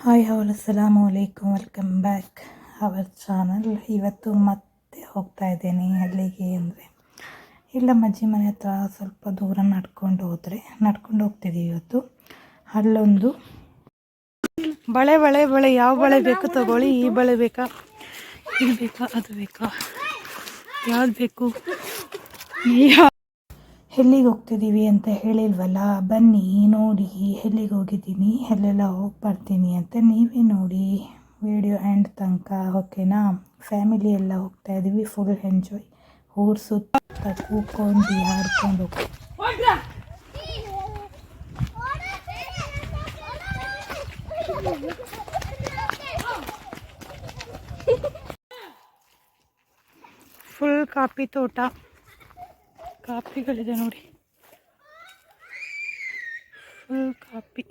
Hi haul ಅಸ್ಸಲಾಮು ಅಲೈಕುಮ್ welcome back our channel ಇವತ್ತು ಮತ್ತೆ ಹೋಗ್ತಾ ಇದ್ದೀನಿ ಅಲ್ಲಿಗೆ ಅಂದರೆ ಇಲ್ಲ ಅಜ್ಜಿ, ಮನೆ ಹತ್ರ ಸ್ವಲ್ಪ ದೂರ ನಡ್ಕೊಂಡು ಹೋದರೆ, ನಡ್ಕೊಂಡು ಹೋಗ್ತಿದ್ದೀವಿ ಇವತ್ತು. ಅಲ್ಲೊಂದು ಬಳೆ ಬಳೆ ಬಳೆ, ಯಾವ ಬಳೆ ಬೇಕು ತಗೊಳ್ಳಿ, ಈ ಬಳೆ ಬೇಕಾ? ಇದು ಬೇಕಾ, ಅದು ಬೇಕಾ? ಯಾವ್ದು ಬೇಕು? ಎಲ್ಲಿಗೆ ಹೋಗ್ತಿದ್ದೀವಿ ಅಂತ ಹೇಳಿಲ್ವಲ್ಲ? ಬನ್ನಿ, ನೋಡಿ, ಎಲ್ಲಿಗೆ ಹೋಗಿದ್ದೀನಿ, ಎಲ್ಲೆಲ್ಲ ಹೋಗಿ ಬರ್ತೀನಿ ಅಂತ ನೀವೇ ನೋಡಿ. ವಿಡಿಯೋ ಆ್ಯಂಡ್ ತನಕ, ಓಕೆನಾ? ಫ್ಯಾಮಿಲಿ ಎಲ್ಲ ಹೋಗ್ತಾ ಇದ್ದೀವಿ ಫುಲ್ ಎಂಜಾಯ್ ಊರು ಸುತ್ತ ಕೂತ್ಕೊಂಡು ಆಡ್ಕೊಂಡು ಹಾಡ್ಕೊಂಡು. ಫುಲ್ ಕಾಫಿ ತೋಟ. ಕಾಪಿಗಳಿದೆ ನೋಡಿ. Full coffee.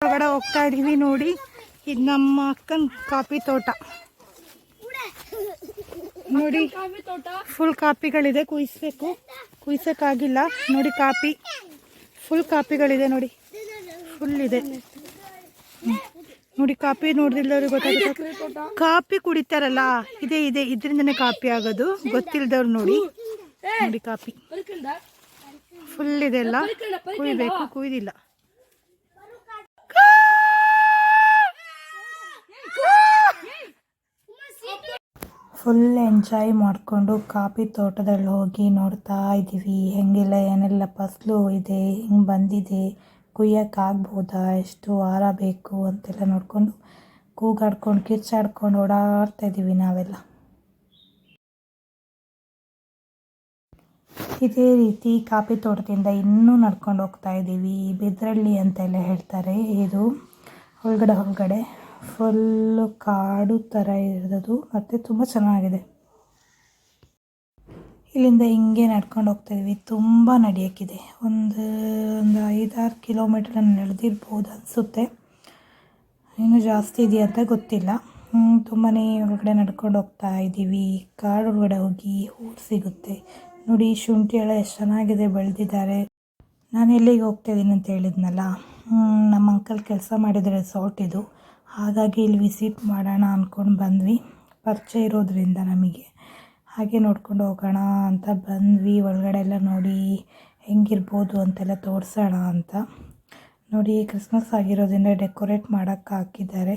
ಹೊರಗಡೆ ಹೋಗ್ತಾ ಇದೀವಿ ನೋಡಿ. ಇದು ನಮ್ಮ ಅಕ್ಕನ ಕಾಫಿ ತೋಟ. ನೋಡಿ ಫುಲ್ ಕಾಪಿಗಳಿದೆ, ಕುಯ್ಸ್ಬೇಕು. ಕುಯ್ಸೋಕ್ಕಾಗಿಲ್ಲ. ನೋಡಿ ಕಾಪಿ. ಫುಲ್ ಕಾಪಿಗಳಿದೆ ನೋಡಿ. ಫುಲ್ ಇದೆ. ನೋಡಿ ಕಾಪಿ ನೋಡಿದವ್ರಿಗೆ ಗೊತ್ತಾಗುತ್ತೆ. ಕಾಪಿ ಕುಡಿತಾರಲ್ಲ, ಇದೆ ಇದೆ. ಇದರಿಂದನೇ ಕಾಪಿ ಆಗೋದು. ಗೊತ್ತಿಲ್ಲದವ್ರು ನೋಡಿ. ನೋಡಿ ಕಾಪಿ. ಫುಲ್ ಇದೆ ಅಲ್ಲ. ಕುಯ್ಬೇಕು, ಕುಯ್ದಿಲ್ಲ. ಫುಲ್ ಎಂಜಾಯ್ ಮಾಡಿಕೊಂಡು ಕಾಫಿ ತೋಟದಲ್ಲಿ ಹೋಗಿ ನೋಡ್ತಾ ಇದ್ದೀವಿ. ಹೆಂಗಿಲ್ಲ, ಏನೆಲ್ಲ, ಫಸಲು ಇದೆ, ಹಿಂಗೆ ಬಂದಿದೆ. ಕುಯ್ಯೋಕ್ಕಾಗ್ಬೋದಾ ಎಷ್ಟು ವಾರ ಬೇಕು ಅಂತೆಲ್ಲ ನೋಡಿಕೊಂಡು ಕೂಗಾಡ್ಕೊಂಡು, ಕಿರ್ಚಾಡ್ಕೊಂಡು ಓಡಾಡ್ತಾ ಇದ್ದೀವಿ ನಾವೆಲ್ಲ. ಇದೇ ರೀತಿ ಕಾಫಿ ತೋಟದಿಂದ ಇನ್ನೂ ನಡ್ಕೊಂಡು ಹೋಗ್ತಾ ಇದ್ದೀವಿ. ಬಿದ್ರಳ್ಳಿ ಅಂತೆಲ್ಲ ಹೇಳ್ತಾರೆ. ಇದು ಒಳಗಡೆ ಒಳಗಡೆ ಫುಲ್ಲು ಕಾಡು ಥರ ಇರೋದು ಮತ್ತು ತುಂಬ ಚೆನ್ನಾಗಿದೆ. ಇಲ್ಲಿಂದ ಹಿಂಗೆ ನಡ್ಕೊಂಡು ಹೋಗ್ತಾಯಿದ್ವಿ ತುಂಬ ನಡೆಯೋಕ್ಕಿದೆ. ಒಂದು ಒಂದು ಐದಾರು ಕಿಲೋಮೀಟ್ರ್ ನಡೆದಿರ್ಬೋದು ಅನಿಸುತ್ತೆ. ಇನ್ನೂ ಜಾಸ್ತಿ ಇದೆಯಾ ಅಂತ ಗೊತ್ತಿಲ್ಲ. ತುಂಬಾ ಒಳಗಡೆ ನಡ್ಕೊಂಡು ಹೋಗ್ತಾ ಇದ್ದೀವಿ ಕಾಡು ಒಳಗಡೆ ಹೋಗಿ ಊರು ಸಿಗುತ್ತೆ. ನೋಡಿ, ಶುಂಠಿ ಎಲ್ಲ ಎಷ್ಟು ಚೆನ್ನಾಗಿದೆ ಬೆಳೆದಿದ್ದಾರೆ. ನಾನು ಎಲ್ಲಿಗೆ ಹೋಗ್ತಾಯಿದ್ದೀನಿ ಅಂತ ಹೇಳಿದ್ನಲ್ಲ? ನಮ್ಮ ಅಂಕಲ್ ಕೆಲಸ ಮಾಡಿದ ರೆಸಾರ್ಟ್ ಇದು. ಹಾಗಾಗಿ ಇಲ್ಲಿ ವಿಸಿಟ್ ಮಾಡೋಣ ಅಂದ್ಕೊಂಡು ಬಂದ್ವಿ. ಪರಿಚಯ ಇರೋದ್ರಿಂದ ನಮಗೆ. ಹಾಗೆ ನೋಡ್ಕೊಂಡು ಹೋಗೋಣ ಅಂತ ಬಂದ್ವಿ. ಒಳಗಡೆ ಎಲ್ಲ ನೋಡಿ ಹೆಂಗಿರ್ಬೋದು ಅಂತೆಲ್ಲ ತೋರಿಸೋಣ ಅಂತ. ನೋಡಿ, ಕ್ರಿಸ್ಮಸ್ ಆಗಿರೋದ್ರಿಂದ ಡೆಕೋರೇಟ್ ಮಾಡೋಕ್ಕೆ ಹಾಕಿದ್ದಾರೆ.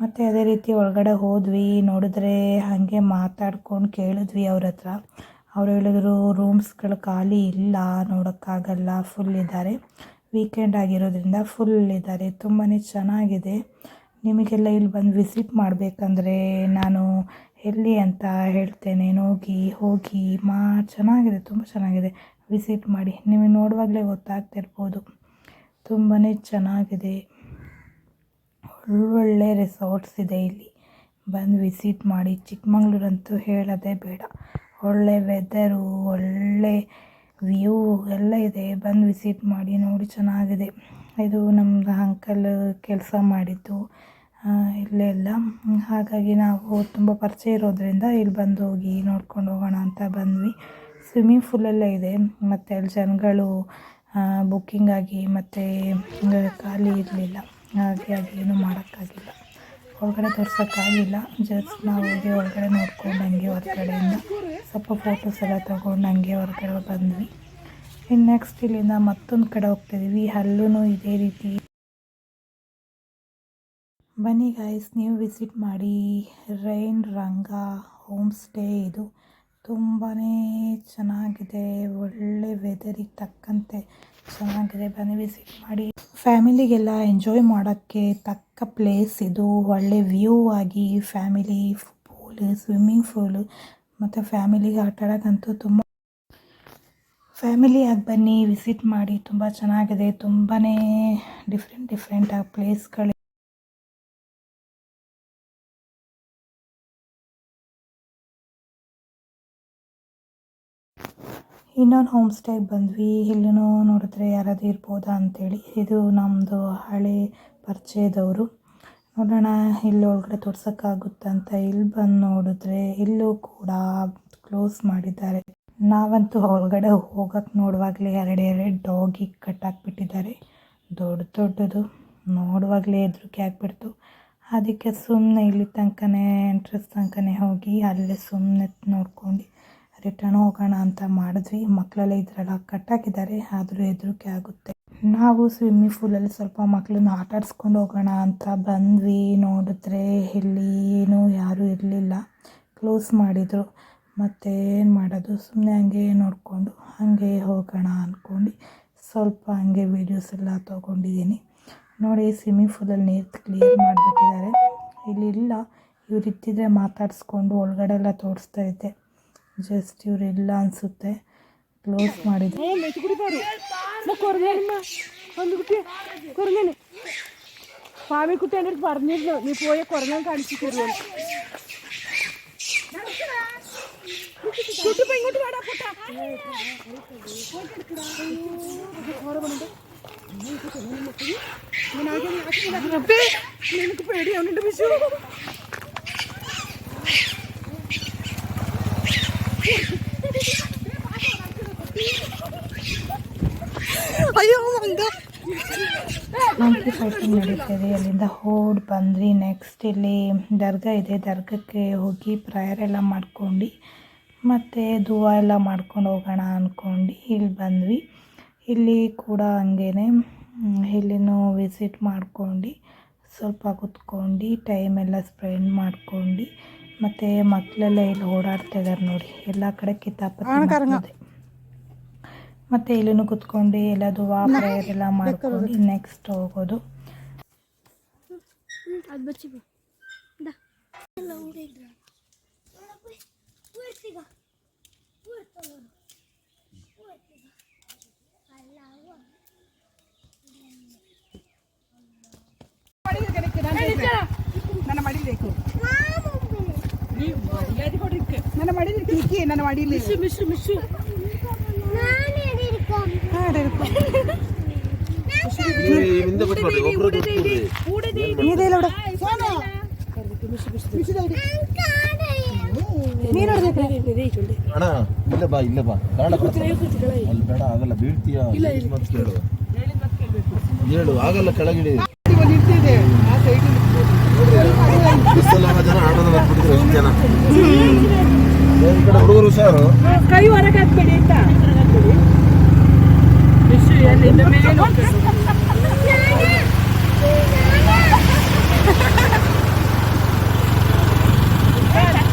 ಮತ್ತು ಅದೇ ರೀತಿ ಒಳಗಡೆ ಹೋದ್ವಿ. ನೋಡಿದ್ರೆ ಹಾಗೆ ಮಾತಾಡ್ಕೊಂಡು ಕೇಳಿದ್ವಿ ಅವ್ರ ಹತ್ರ. ಅವ್ರು ಹೇಳಿದ್ರು, ರೂಮ್ಸ್ಗಳು ಖಾಲಿ ಇಲ್ಲ, ನೋಡೋಕ್ಕಾಗಲ್ಲ ಫುಲ್ ಇದ್ದಾರೆ. ವೀಕೆಂಡ್ ಆಗಿರೋದ್ರಿಂದ ಫುಲ್ ಇದ್ದಾರೆ. ತುಂಬಾ ಚೆನ್ನಾಗಿದೆ. ನಿಮಗೆಲ್ಲ ಇಲ್ಲಿ ಬಂದು ವಿಸಿಟ್ ಮಾಡಬೇಕಂದ್ರೆ ನಾನು ಎಲ್ಲಿ ಅಂತ ಹೇಳ್ತೇನೆ. ಹೋಗಿ ಹೋಗಿ, ಮಾ, ಚೆನ್ನಾಗಿದೆ, ತುಂಬ ಚೆನ್ನಾಗಿದೆ. ವಿಸಿಟ್ ಮಾಡಿ. ನಿಮಗೆ ನೋಡುವಾಗಲೇ ಗೊತ್ತಾಗ್ತಿರ್ಬೋದು ತುಂಬಾ ಚೆನ್ನಾಗಿದೆ. ಒಳ್ಳೊಳ್ಳೆ ರೆಸಾರ್ಟ್ಸ್ ಇದೆ ಇಲ್ಲಿ. ಬಂದು ವಿಸಿಟ್ ಮಾಡಿ. ಚಿಕ್ಕಮಂಗ್ಳೂರಂತೂ ಹೇಳೋದೇ ಬೇಡ. ಒಳ್ಳೆ ವೆದರು ಒಳ್ಳೆ ವ್ಯೂ ಎಲ್ಲ ಇದೆ. ಬಂದು ವಿಸಿಟ್ ಮಾಡಿ ನೋಡಿ ಚೆನ್ನಾಗಿದೆ. ಇದು ನಮ್ಮದು ಅಂಕಲ್ ಕೆಲಸ ಮಾಡಿದ್ದು. ಇಲ್ಲೇ ಎಲ್ಲ. ಹಾಗಾಗಿ ನಾವು ತುಂಬ ಪರಿಚಯ ಇರೋದ್ರಿಂದ ಇಲ್ಲಿ ಬಂದು ಹೋಗಿ ನೋಡ್ಕೊಂಡು ಹೋಗೋಣ ಅಂತ ಬಂದ್ವಿ. ಸ್ವಿಮ್ಮಿಂಗ್ ಫೂಲೆಲ್ಲ ಇದೆ. ಮತ್ತು ಅಲ್ಲಿ ಜನಗಳು ಬುಕ್ಕಿಂಗ್ ಆಗಿ ಮತ್ತು ಖಾಲಿ ಇರಲಿಲ್ಲ. ಹಾಗೆ ಅದೇನು ಮಾಡೋಕ್ಕಾಗಿಲ್ಲ. ಒಳಗಡೆ ತೋರ್ಸೋಕ್ಕಾಗಿಲ್ಲ ಜಸ್ಟ್ ನಾವು ಹೋಗಿ ಒಳಗಡೆ ನೋಡ್ಕೊಂಡು ಹಂಗೆ ಹೊರಗಡೆಯಿಂದ ಸ್ವಲ್ಪ ಫೋಟೋಸ್ ಎಲ್ಲ ತೊಗೊಂಡು ಹಂಗೆ ಹೊರಗಡೆ ಬಂದ್ವಿ. ಇನ್ನು ನೆಕ್ಸ್ಟ್ ಇಲ್ಲಿಂದ ಮತ್ತೊಂದು ಕಡೆ ಹೋಗ್ತಿದ್ದೀವಿ ಅಲ್ಲೂ ಇದೇ ರೀತಿ. ಬನ್ನಿ ಗಾಯ್ಸ್ ನೀವು ವಿಸಿಟ್ ಮಾಡಿ. ರೈನ್ ರಂಗ ಹೋಮ್ ಸ್ಟೇ ಇದು ತುಂಬಾ ಚೆನ್ನಾಗಿದೆ. ಒಳ್ಳೆ ವೆದರಿಗೆ ತಕ್ಕಂತೆ ಚೆನ್ನಾಗಿದೆ. ಬನ್ನಿ ವಿಸಿಟ್ ಮಾಡಿ. ಫ್ಯಾಮಿಲಿಗೆಲ್ಲ ಎಂಜಾಯ್ ಮಾಡೋಕ್ಕೆ ತಕ್ಕ ಪ್ಲೇಸ್ ಇದು. ಒಳ್ಳೆ ವ್ಯೂ ಆಗಿ ಫ್ಯಾಮಿಲಿ ಪೂಲ್ ಸ್ವಿಮ್ಮಿಂಗ್ ಪೂಲು ಮತ್ತು ಫ್ಯಾಮಿಲಿಗೆ ಆಟ ಆಡೋಕ್ಕಂತೂ ತುಂಬ ಫ್ಯಾಮಿಲಿಯಾಗಿ ಬನ್ನಿ ವಿಸಿಟ್ ಮಾಡಿ, ತುಂಬ ಚೆನ್ನಾಗಿದೆ. ತುಂಬಾ ಡಿಫ್ರೆಂಟ್ ಡಿಫ್ರೆಂಟ್ ಆಗಿ ಪ್ಲೇಸ್ಗಳು ಇನ್ನೊಂದು ಹೋಮ್ ಸ್ಟೇಗೆ ಬಂದ್ವಿ. ಇಲ್ಲೂ ನೋಡಿದ್ರೆ ಯಾರಾದರೂ ಇರ್ಬೋದಾ ಅಂತೇಳಿ. ಇದು ನಮ್ಮದು ಹಳೆ ಪರಿಚಯದವರು. ನೋಡೋಣ, ಇಲ್ಲಿ ಒಳಗಡೆ ತೋರ್ಸೋಕ್ಕಾಗುತ್ತಂತ ಇಲ್ಲಿ ಬಂದು ನೋಡಿದ್ರೆ ಇಲ್ಲೂ ಕೂಡ ಕ್ಲೋಸ್ ಮಾಡಿದ್ದಾರೆ. ನಾವಂತೂ ಒಳಗಡೆ ಹೋಗಕ್ಕೆ ನೋಡುವಾಗಲೇ ಎರಡು ಎರಡು ಡಾಗಿ ಕಟ್ಟಾಕ್ಬಿಟ್ಟಿದ್ದಾರೆ ದೊಡ್ಡ ದೊಡ್ಡದು ನೋಡುವಾಗಲೇ ಹೆದರಿಕೆ ಆಗ್ಬಿಡ್ತು. ಅದಕ್ಕೆ ಸುಮ್ಮನೆ ಇಲ್ಲಿ ತನಕನೇ ಎಂಟ್ರೆನ್ಸ್ ತನಕನೇ ಹೋಗಿ ಅಲ್ಲೇ ಸುಮ್ಮನೆ ನೋಡ್ಕೊಂಡು ರಿಟರ್ನ್ ಹೋಗೋಣ ಅಂತ ಮಾಡಿದ್ವಿ. ಮಕ್ಕಳೆಲ್ಲ ಇದ್ರೆಲ್ಲ ಕಟ್ಟಾಕಿದ್ದಾರೆ ಆದರೂ ಹೆದರಿಕೆ ಆಗುತ್ತೆ. ನಾವು ಸ್ವಿಮ್ಮಿಂಗ್ ಪೂಲಲ್ಲಿ ಸ್ವಲ್ಪ ಮಕ್ಕಳನ್ನ ಆಟ ಆಡಿಸ್ಕೊಂಡು ಹೋಗೋಣ ಅಂತ ಬಂದ್ವಿ. ನೋಡಿದ್ರೆ ಇಲ್ಲಿ ಏನೂ ಯಾರೂ ಇರಲಿಲ್ಲ. ಕ್ಲೋಸ್ ಮಾಡಿದರು. ಮತ್ತೇನು ಏನು ಮಾಡೋದು? ಸುಮ್ಮನೆ ಹಂಗೆ ನೋಡಿಕೊಂಡು, ಹಾಗೆ ಹೋಗೋಣ ಅಂದ್ಕೊಂಡು ಸ್ವಲ್ಪ ಹಂಗೆ ವೀಡಿಯೋಸ್ ಎಲ್ಲ ತೊಗೊಂಡಿದ್ದೀನಿ. ನೋಡಿ ಸ್ವಿಮ್ಮಿಂಗ್ ಫೂಲಲ್ಲಿ ನೀರು ಕ್ಲೀನ್ ಮಾಡಿಬಿಟ್ಟಿದ್ದಾರೆ. ಇಲ್ಲಿಲ್ಲ ಇವ್ರು ಇತ್ತಿದ್ರೆ ಮಾತಾಡಿಸ್ಕೊಂಡು ಒಳಗಡೆ ಎಲ್ಲ ತೋರಿಸ್ತಾ ಇದ್ದೆ. ಜಸ್ಟ್ ಇವರಿಲ್ಲ ಅನಿಸುತ್ತೆ. ಕ್ಲೋಸ್ ಮಾಡಿದ್ರು పామి కుట్టేందుకు നിനക്ക് പേടിയാവുന്നുണ്ട് വിഷു അയ്യോ മങ്ക ಮಂಕಿ ಫೈಟಿಂಗ್ ನಡೀತದೆ ಅಲ್ಲಿಂದ ಓಡ್ ಬಂದ್ರಿ ನೆಕ್ಸ್ಟ್ ಇಲ್ಲಿ ದರ್ಗಾ ಇದೆ ದರ್ಗಕ್ಕೆ ಹೋಗಿ ಪ್ರೇಯರ್ ಎಲ್ಲ ಮಾಡ್ಕೊಂಡು ಮತ್ತು ದುವಾ ಎಲ್ಲ ಮಾಡ್ಕೊಂಡು ಹೋಗೋಣ ಅಂದ್ಕೊಂಡು ಇಲ್ಲಿ ಬಂದ್ವಿ. ಇಲ್ಲಿ ಕೂಡ ಹಂಗೇ ಇಲ್ಲಿನೂ ವಿಸಿಟ್ ಮಾಡ್ಕೊಂಡು ಸ್ವಲ್ಪ ಕುತ್ಕೊಂಡು ಟೈಮ್ ಎಲ್ಲ ಸ್ಪೆಂಡ್ ಮಾಡ್ಕೊಂಡು ಮತ್ತು ಮಕ್ಕಳೆಲ್ಲ ಇಲ್ಲಿ ಓಡಾಡ್ತಾ ಇದ್ದಾರೆ ನೋಡಿ. ಎಲ್ಲ ಕಡೆ ಕಿತಾಪತಿ ಮಾಡ್ತಿದೆ. ಮತ್ತು ಇಲ್ಲಿನೂ ಕುತ್ಕೊಂಡು ಎಲ್ಲ ದುವಾ ಪ್ರೇಯರ್ ಎಲ್ಲ ಮಾಡ್ಕೊಂಡು ನೆಕ್ಸ್ಟ್ ಹೋಗೋದು. ಅದು ಬಚ್ಚಿ ಬಾ ದಾ ನನ್ನ ಮಡಿಬೇಕು ನನ್ನ ಮಡಿಲಿ ಕಿಕ್ಕಿ ನನ್ನ ಮಡಿಲಿ ಮಿಶು ಮಿಶು ಹಿಂದೆ ಕೂತ್ಕೊಳ್ರಿ ನೀನು ಹೊಡೆದಕ್ಕೆ ಅಣ್ಣ ಇಲ್ಲ ಬಾ ಇಲ್ಲ ಬಾ. ಆಗಲ್ಲ ಮತ್ತೆ ಹೇಳು ಆಗಲ್ಲ ಕೆಳಗಿಡಿ. ಇಷ್ಟೆಲ್ಲ ಜನ ಜನ? ಕಡೆ ಹುಡುಗರು ಹುಷಾರು? ಕೈ ಹೊರಗೆ ಹಾಕ್ಬೇಡಿ ಅಂತ